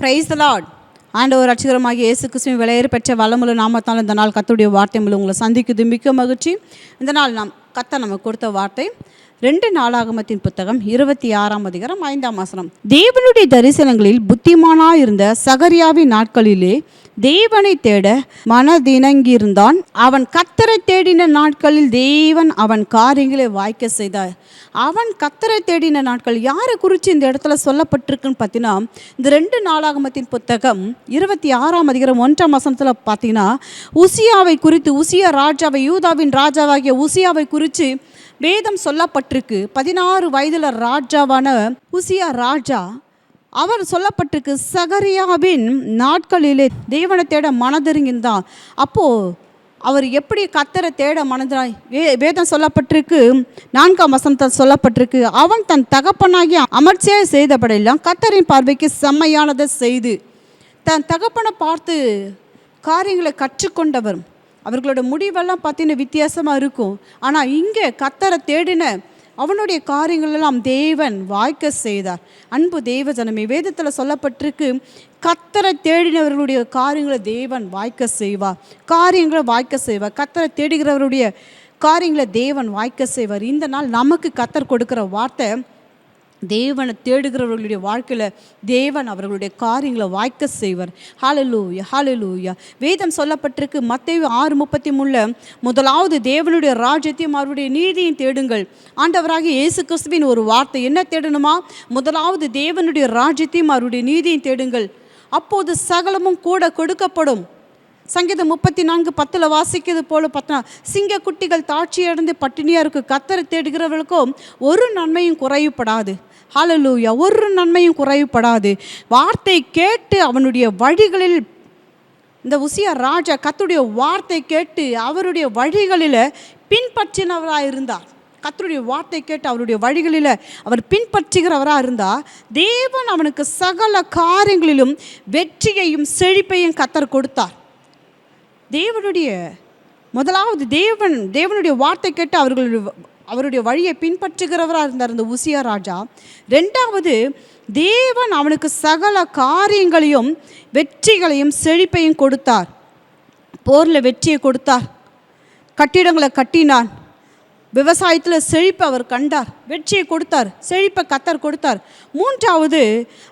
Price Lord ஆண்டவர் ரட்சகரமாகிய இயேசு கிறிஸ்துவின் விலையேறு பெற்ற வளமுள்ள நாமத்தால் இந்த நாள் கத்துடைய வார்த்தை மூலம் உங்களை சந்திக்குது மிக்க மகிழ்ச்சி. இந்த நாள் நாம் கத்த நமக்கு கொடுத்த வார்த்தை. ரெண்டு நாளாகமத்தின் புத்தகம் இருபத்தி ஆறாம் அதிகாரம் ஐந்தாம் வசனம். தேவனுடைய தரிசனங்களில் புத்திமானாயிருந்த சகரியாவின் நாட்களிலே தேவனை தேட மனதினங்கியிருந்தான் அவன் கத்தரை தேடின நாட்களில் தேவன் அவன் காரியங்களை வாய்க்க செய்தார். அவன் கத்தரை தேடின நாட்கள் யாரை குறித்து இந்த இடத்துல சொல்லப்பட்டிருக்குன்னு பார்த்தீங்கன்னா இந்த ரெண்டு நாளாகமத்தின் புத்தகம் இருபத்தி ஆறாம் அதிகாரம் ஒன்றாம் வசனத்தில் பார்த்தீங்கன்னா உசியாவை குறித்து உசியா ராஜாவை யூதாவின் ராஜாவாகிய உசியாவை குறித்து வேதம் சொல்லப்பட்டிருக்கு. பதினாறு வயதில் ராஜாவான உசியா ராஜா அவர் சொல்லப்பட்டிருக்கு சகரியாவின் நாட்களிலே தேவனை தேட மனதிருங்கின்றான். அப்போது அவர் எப்படி கத்தரை தேட மனதாய் வே வேதம் சொல்லப்பட்டிருக்கு நான்காம் வசனத்தில் சொல்லப்பட்டிருக்கு அவன் தன் தகப்பனாகி அமர்ச்சியாக செய்தபடியெல்லாம் கத்தரின் பார்வைக்கு செம்மையானதை செய்து தன் தகப்பனை பார்த்து காரியங்களை கற்றுக்கொண்டவர். அவர்களோட முடிவெல்லாம் பார்த்தீங்கன்னா வித்தியாசமாக இருக்கும். ஆனால் இங்கே கத்தரை தேடின அவனுடைய காரியங்களெல்லாம் தேவன் வாய்க்க செய்தார். அன்பு தேவ ஜனமே வேதத்தில் சொல்லப்பட்டிருக்கு கத்தரை தேடினவர்களுடைய காரியங்களை தேவன் வாய்க்க செய்வார். காரியங்களை வாய்க்க செய்வார். கத்தரை தேடுகிறவருடைய காரியங்களை தேவன் வாய்க்க செய்வார். இந்த நாள் நமக்கு கத்தர் கொடுக்குற வார்த்தை தேவனை தேடுகிறவர்களுடைய வாழ்க்கையில் தேவன் அவர்களுடைய காரியங்களை வாய்க்க செய்வார். ஹாலலூயா ஹாலலூயா வேதம் சொல்லப்பட்டிருக்கு மத்தேயு ஆறு முப்பத்தி மூணில் முதலாவது தேவனுடைய ராஜ்யத்தையும் அவருடைய நீதியும் தேடுங்கள். ஆண்டவராக இயேசு கிறிஸ்துவின் ஒரு வார்த்தை என்ன தேடணுமா? முதலாவது தேவனுடைய ராஜ்யத்தையும் அவருடைய நீதியும் தேடுங்கள். அப்போது சகலமும் கூட கொடுக்கப்படும். சங்கீதம் முப்பத்தி நான்கு பத்தில் வாசிக்கிறது போல பார்த்தா சிங்க குட்டிகள் தாட்சி அடைந்து பட்டினியாக இருக்கும் கத்தரை தேடுகிறவர்களுக்கும் ஒரு நன்மையும் குறைவுபடாது ஹாலலூயா ஒரு நன்மையும் குறைவுபடாது. வார்த்தை கேட்டு அவனுடைய வழிகளில் இந்த உசியா ராஜா கத்துடைய வார்த்தை கேட்டு அவருடைய வழிகளில் பின்பற்றினவராக இருந்தார். கத்தருடைய வார்த்தை கேட்டு அவருடைய வழிகளில் அவர் பின்பற்றுகிறவராக இருந்தால் தேவன் அவனுக்கு சகல காரியங்களிலும் வெற்றியையும் செழிப்பையும் கத்தர் கொடுத்தார். தேவனுடைய முதலாவது தேவன் தேவனுடைய வார்த்தை கேட்டு அவர்களுடைய அவருடைய வழியை பின்பற்றுகிறவராக இருந்தார் இந்த உசியா ராஜா. ரெண்டாவது தேவன் அவனுக்கு சகல காரியங்களையும் வெற்றிகளையும் செழிப்பையும் கொடுத்தார். போரில் வெற்றியை கொடுத்தார். கட்டிடங்களை கட்டினான் விவசாயத்தில் செழிப்பை அவர் கண்டார் வெற்றியை கொடுத்தார் செழிப்பை கத்தர் கொடுத்தார். மூன்றாவது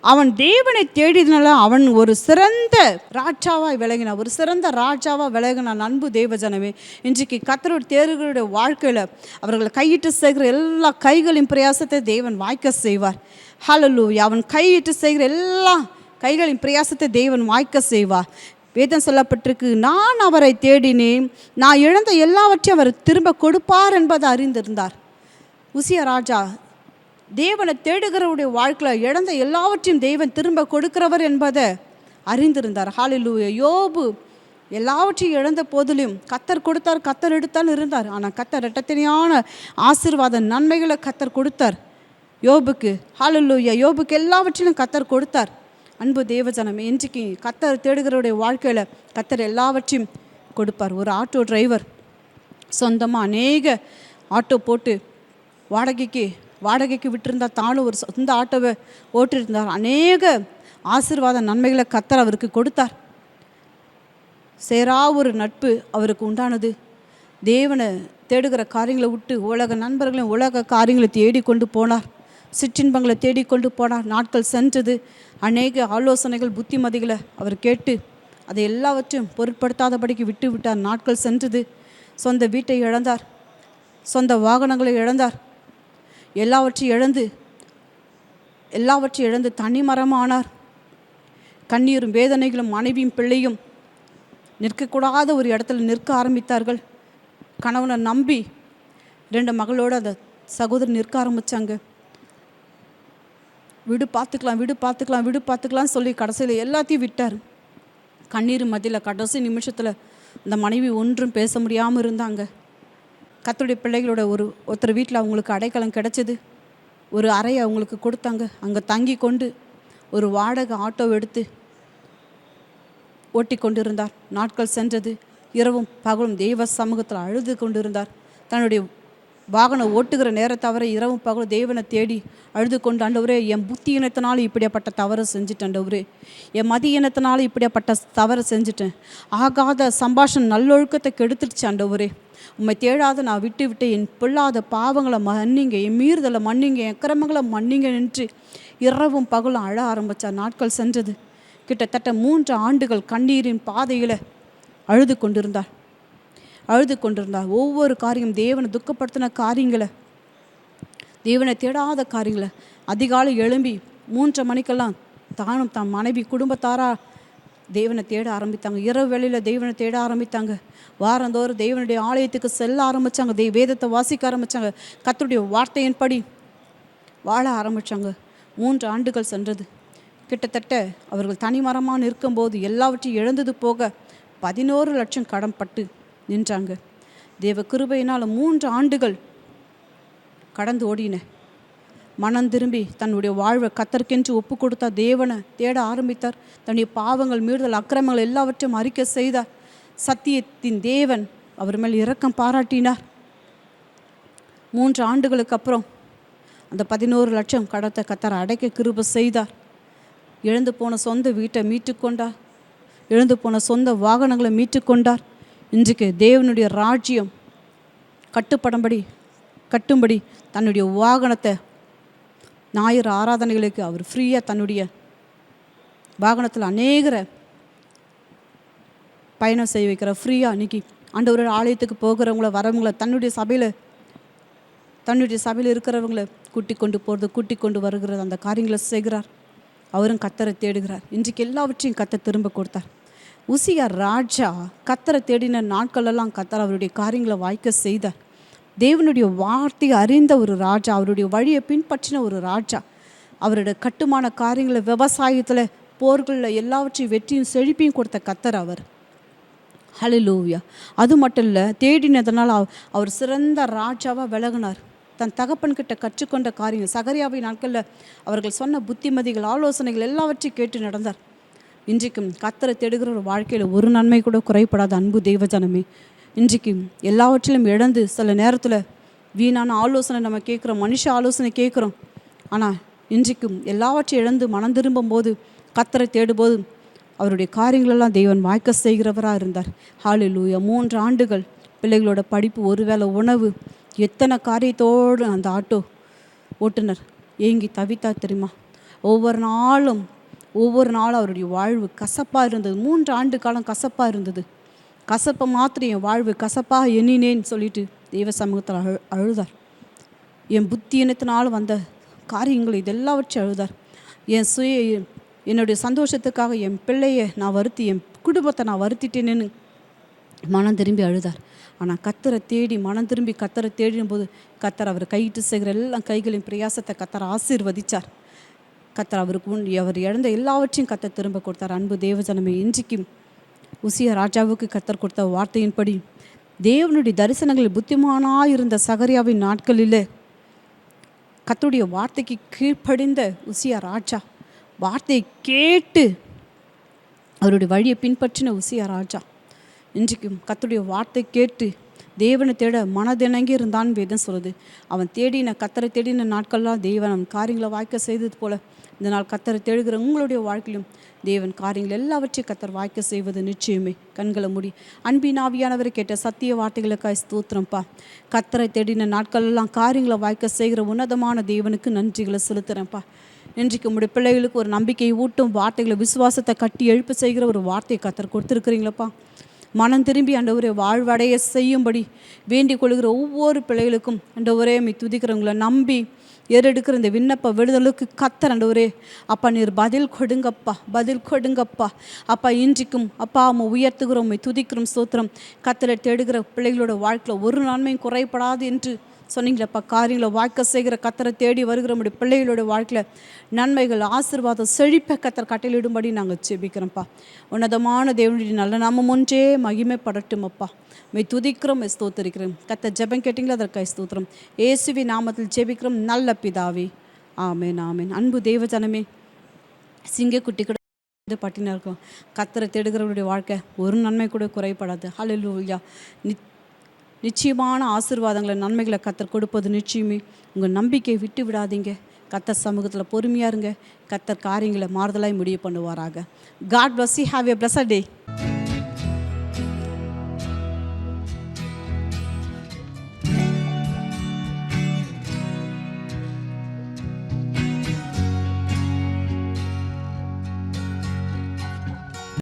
அவன் தேவனை தேடினால அவன் ஒரு சிறந்த ராஜாவாக விலகினான் ஒரு சிறந்த ராஜாவாக விலகினான் அன்பு தேவஜனமே. இன்றைக்கு கத்தருடைய தேர்களுடைய வாழ்க்கையில் அவர்களை கையிட்டு செய்கிற எல்லா கைகளின் பிரயாசத்தை தேவன் வாய்க்க செய்வார். ஹலலூ அவன் கையிட்டு செய்கிற எல்லா கைகளின் பிரயாசத்தை தேவன் வாய்க்க செய்வார். வேதம் சொல்லப்பட்டிருக்கு நான் அவரை தேடினேன் நான் இழந்த எல்லாவற்றையும் அவர் திரும்ப கொடுப்பார் என்பதை அறிந்திருந்தார். உசிய ராஜா தேவனை தேடுகிறவருடைய வாழ்க்கையில் இழந்த எல்லாவற்றையும் தெய்வன் திரும்ப கொடுக்கிறவர் என்பதை அறிந்திருந்தார். ஹாலிலூய யோபு எல்லாவற்றையும் இழந்த போதிலும் கத்தர் கொடுத்தார் கத்தர் எடுத்தால் இருந்தார். ஆனால் கத்தர் இரட்டத்தனையான ஆசீர்வாத நன்மைகளை கத்தர் கொடுத்தார். யோபுக்கு ஹalleluya யோபுக்கு எல்லாவற்றிலும் கத்தர் கொடுத்தார். அன்பு தேவஜனம் இன்றைக்கு கத்தர் தேடுகிறவருடைய வாழ்க்கையில் கத்தர் எல்லாவற்றையும் கொடுப்பார். ஒரு ஆட்டோ டிரைவர் சொந்தமாக அநேக ஆட்டோ போட்டு வாடகைக்கு வாடகைக்கு விட்டிருந்தா தானும் ஒரு சொந்த ஆட்டோவை ஓட்டிருந்தார் அநேக ஆசீர்வாத நன்மைகளை கத்தர் அவருக்கு கொடுத்தார். சேரா ஒரு நட்பு அவருக்கு உண்டானது. தேவனை தேடுகிற காரியங்களை விட்டு உலக நண்பர்களையும் உலக காரியங்களை தேடி கொண்டு போனார். சிற்றின்பங்களை தேடிக்கொண்டு போனார். நாட்கள் சென்றது. அநேக ஆலோசனைகள் புத்திமதிகளை அவர் கேட்டு அதை எல்லாவற்றையும் பொருட்படுத்தாதபடிக்கு விட்டு விட்டார் நாட்கள் சென்றது. சொந்த வீட்டை இழந்தார். சொந்த வாகனங்களை இழந்தார். எல்லாவற்றையும் இழந்து எல்லாவற்றையும் இழந்து தனிமரமானார் கண்ணீரும் வேதனைகளும் மனைவியும் பிள்ளையும் நிற்கக்கூடாத ஒரு இடத்துல நிற்க ஆரம்பித்தார்கள். கணவனை நம்பி ரெண்டு மகளோடு அந்த சகோதரர் நிற்க ஆரம்பித்தாங்க விடு பார்த்துக்கலாம் விடு பார்த்துக்கலாம் விடு பார்த்துக்கலாம் சொல்லி கடைசியில் எல்லாத்தையும் விட்டார். கண்ணீர் மதியில் கடைசி நிமிஷத்தில் இந்த மனைவி ஒன்றும் பேச முடியாமல் இருந்தாங்க. கத்துடைய பிள்ளைகளோட ஒரு ஒருத்தர் வீட்டில் அவங்களுக்கு அடைக்கலம் கிடைச்சது. ஒரு அறையை அவங்களுக்கு கொடுத்தாங்க. அங்கே தங்கி கொண்டு ஒரு வாடகை ஆட்டோ எடுத்து ஓட்டி கொண்டிருந்தார். நாட்கள் சென்றது. இரவும் பகலும் தெய்வ சமூகத்தில் அழுது கொண்டிருந்தார். தன்னுடைய வாகனம் ஓட்டுகிற நேரம் தவிர இரவும் பகலும் தேவனை தேடி அழுது கொண்டு ஆண்டவரே என் புத்தி இனத்தினால இப்படியாப்பட்ட தவறு செஞ்சுட்டேன் ஆண்டவரே. என் மதி இனத்தினால இப்படியாப்பட்ட தவறு செஞ்சுட்டேன். ஆகாத சம்பாஷணம் நல்லொழுக்கத்தை கெடுத்துடுச்சு ஆண்டவரே. உம்மை தேடாத நான் விட்டு விட்டு என் பிள்ளாத பாவங்களை மன்னிங்க என் மீறுதலை மன்னிங்க என் கிரமங்களை மன்னிங்க நின்று இரவும் பகலும் அழ ஆரம்பித்த நாட்கள் சென்றது. கிட்டத்தட்ட மூன்று ஆண்டுகள் கண்ணீரின் பாதையில் அழுது கொண்டிருந்தார். அழுது கொண்டிருந்தா ஒவ்வொரு காரியம் தேவனை துக்கப்படுத்தின காரியங்களை. தேவனை தேடாத காரியங்களை. அதிகாலை எழும்பி மூன்றரை மணிக்கெல்லாம் தானும் தன் மனைவி குடும்பத்தாரா தேவனை தேட ஆரம்பித்தாங்க. இரவு வேளையில் தெய்வனை தேட ஆரம்பித்தாங்க. வாரந்தோறும் தெய்வனுடைய ஆலயத்துக்கு செல்ல ஆரம்பித்தாங்க தெய் வேதத்தை வாசிக்க ஆரம்பித்தாங்க கத்தருடைய வார்த்தையின்படி வாழ ஆரம்பித்தாங்க மூன்று ஆண்டுகள் சென்றது. கிட்டத்தட்ட அவர்கள் தனிமரமாக நிற்கும்போது எல்லாவற்றையும் இழந்தது போக பதினோரு லட்சம் கடன் பட்டு நின்றாங்க. தேவ கிருபையினால் மூன்று ஆண்டுகள் கடந்து ஓடின. மனம் திரும்பி தன்னுடைய வாழ்வை கத்தற்கென்று ஒப்பு கொடுத்தா தேவனை தேட ஆரம்பித்தார். தன்னுடைய பாவங்கள் மீறுதல் அக்கிரமங்கள் எல்லாவற்றையும் அறிக்கை செய்தார். சத்தியத்தின் தேவன் அவர் மேல் இரக்கம் பாராட்டினார். மூன்று ஆண்டுகளுக்கு அப்புறம் அந்த பதினோரு லட்சம் கடத்தை கத்தர் அடைக்க கிருப செய்தார். எழுந்து போன சொந்த வீட்டை மீட்டுக்கொண்டார் எழுந்து போன சொந்த வாகனங்களை மீட்டுக்கொண்டார் இன்றைக்கு தேவனுடைய ராஜ்யம் கட்டுப்படும்படி கட்டும்படி தன்னுடைய வாகனத்தை ஞாயிறு ஆராதனைகளுக்கு அவர் ஃப்ரீயாக தன்னுடைய வாகனத்தில் அநேகரை பயணம் செய்ய வைக்கிற ஃப்ரீயாக அன்னைக்கு ஒரு ஆலயத்துக்கு போகிறவங்கள வரவங்கள தன்னுடைய சபையில் தன்னுடைய சபையில் இருக்கிறவங்கள கூட்டி கொண்டு போகிறது கூட்டி கொண்டு வருகிறது அந்த காரியங்களை செய்கிறார். அவரும் கத்தரை தேடுகிறார். இன்றைக்கு எல்லாவற்றையும் கத்த திரும்ப கொடுத்தார். உசியா ராஜா கத்தரை தேடின நாட்களெல்லாம் கத்தர் அவருடைய காரியங்களை வாய்க்க செய்தார் தேவனுடைய வார்த்தையை அறிந்த ஒரு ராஜா அவருடைய வழியை பின்பற்றின ஒரு ராஜா. அவருடைய கட்டுமான காரியங்களை விவசாயத்தில் போர்களில் எல்லாவற்றையும் வெற்றியும் செழிப்பையும் கொடுத்த கத்தர் அவர். ஹலிலூவியா அது மட்டும் இல்லை தேடினதனால் அவ் அவர் சிறந்த ராஜாவாக விலகினார் தன் தகப்பன்கிட்ட கற்றுக்கொண்ட காரியம். சகரியாவை நாட்களில் அவர்கள் சொன்ன புத்திமதிகள் ஆலோசனைகள் எல்லாவற்றையும் கேட்டு நடந்தார். இன்றைக்கும் கத்தரை தேடுகிற ஒரு வாழ்க்கையில் ஒரு நன்மை கூட குறைபடாத அன்பு தெய்வஜனமே. இன்றைக்கு எல்லாவற்றிலும் இழந்து சில நேரத்தில் வீணான ஆலோசனை நம்ம கேட்குறோம் மனுஷ ஆலோசனை கேட்குறோம். ஆனால் இன்றைக்கும் எல்லாவற்றையும் இழந்து மனம் திரும்பும் போது கத்தரை தேடும்போது அவருடைய காரியங்களெல்லாம் தெய்வன் வாய்க்க செய்கிறவராக இருந்தார். ஹalleluya மூன்று ஆண்டுகள் பிள்ளைகளோட படிப்பு ஒருவேளை உணவு எத்தனை காரியத்தோடு அந்த ஆட்டோ ஓட்டுநர் ஏங்கி தவித்தா தெரியுமா? ஒவ்வொரு நாளும் ஒவ்வொரு நாளும் அவருடைய வாழ்வு கசப்பாக இருந்தது. மூன்று ஆண்டு காலம் கசப்பாக இருந்தது. கசப்பை மாத்திரம் என் வாழ்வு கசப்பாக எண்ணினேன்னு சொல்லிட்டு தெய்வ சமூகத்தில் அழு அழுதார். என் புத்தி இனத்தினாலும் வந்த காரியங்கள் இதெல்லாவற்றையும் அழுதார். என் சுய என்னுடைய சந்தோஷத்துக்காக என் பிள்ளையை நான் வருத்தி என் குடும்பத்தை நான் வருத்திட்டேனேன்னு மனம் திரும்பி அழுதார். ஆனால் கத்தரை தேடி மனம் திரும்பி கத்தரை தேடின போது கத்தர் அவர் கையிட்டு செய்கிற எல்லா கைகளின் பிரயாசத்தை கத்தரை ஆசீர்வதித்தார் கத்தர் அவருக்கு முன் அவர் இழந்த எல்லாவற்றையும் கத்தர் திரும்ப கொடுத்தார். அன்பு தேவஜனமே இன்றைக்கும் உசிய ராஜாவுக்கு கத்தர் கொடுத்த வார்த்தையின்படி தேவனுடைய தரிசனங்களில் புத்திமானாக இருந்த சகரியாவின் நாட்களில் கத்துடைய வார்த்தைக்கு கீழ்ப்படிந்த உசியா ராஜா வார்த்தையை கேட்டு அவருடைய வழியை பின்பற்றின உசியா ராஜா இன்றைக்கும் கத்துடைய வார்த்தை கேட்டு தேவனை தேட மனதிணங்கி இருந்தான் வேதம் சொல்லுது. அவன் தேடின கத்தரை தேடின நாட்கள்லாம் தேவன் அவன் காரியங்களை வாய்க்க செய்தது போல இந்த நாள் கத்தரை தேடுகிற உங்களுடைய வாழ்க்கையிலும் தேவன் காரியங்கள் எல்லாவற்றையும் கத்தர் வாய்க்க செய்வது நிச்சயமே. கண்களை மூடி. அன்பின் ஆவியானவரை கேட்ட சத்திய வார்த்தைகளுக்காய் ஸ்தோத்திரம்ப்பா கத்தரை தேடின நாட்களெல்லாம் காரியங்களை வாய்க்க செய்கிற உன்னதமான தேவனுக்கு நன்றிகளை செலுத்துகிறேன்ப்பா இன்றைக்கு உங்களுடைய பிள்ளைகளுக்கு ஒரு நம்பிக்கையை ஊட்டும் வார்த்தைகளை விசுவாசத்தை கட்டி எழுப்பு செய்கிற ஒரு வார்த்தையை கத்தர் கொடுத்துருக்குறீங்களப்பா. மனம் திரும்பி அண்டவரே வாழ்வடைய செய்யும்படி வேண்டிக் கொள்கிற ஒவ்வொரு பிள்ளைகளுக்கும் அண்டவரே மை துதிக்கிறவங்கள நம்பி ஏறெடுக்கிற இந்த விண்ணப்ப விடுதலுக்கு கத்தர் அண்டவரே அப்பா நீர் பதில் கொடுங்கப்பா பதில் கொடுங்கப்பா. அப்பா இன்றைக்கும் அப்பா அம்மா உயர்த்துகிறோம் துதிக்கிறோம் ஸ்தோத்திரம். கத்தரை தேடுகிற பிள்ளைகளோட வாழ்க்கையில் ஒரு நன்மையும் குறைபடாது என்று சொன்னீங்களப்பா காரியங்களை வாய்க்க செய்கிற கத்தரை தேடி வருகிற நம்முடைய பிள்ளைகளோட வாழ்க்கையில் நன்மைகள் ஆசீர்வாதம் செழிப்பை கத்தர் கட்டளையிடும்படி நாங்கள் ஜெபிக்கிறோம்ப்பா. உன்னதமான தேவனுடைய நல்ல நாமம் ஒன்றே மகிமைப்படட்டும் அப்பா. மை துதிக்கிறோம் மை ஸ்தோத்தரிக்கிறோம். கத்த ஜெபம் கேட்டிங்களா? அதற்காக ஸ்தோத்திரம். இயேசுவி நாமத்தில் ஜெபிக்கிறோம். நல்ல பிதாவி. ஆமேன் ஆமேன். அன்பு தேவஜனமே சிங்கக்குட்டி கூட இது பட்டினா இருக்கும். கத்தரை தேடுகிறவருடைய வாழ்க்கை ஒரு நன்மை கூட குறைபடாது. ஹalleluya. நித் நிச்சயமான ஆசீர்வாதங்களை நன்மைகளை கத்தர் கொடுப்பது நிச்சயமே. உங்கள் நம்பிக்கையை விட்டு விடாதீங்க. கத்தர் சமூகத்தில் பொறுமையாக இருங்க. கத்தர் காரியங்களை மாறுதலாய் முடிவு பண்ணுவாராக. God bless you have a blessed day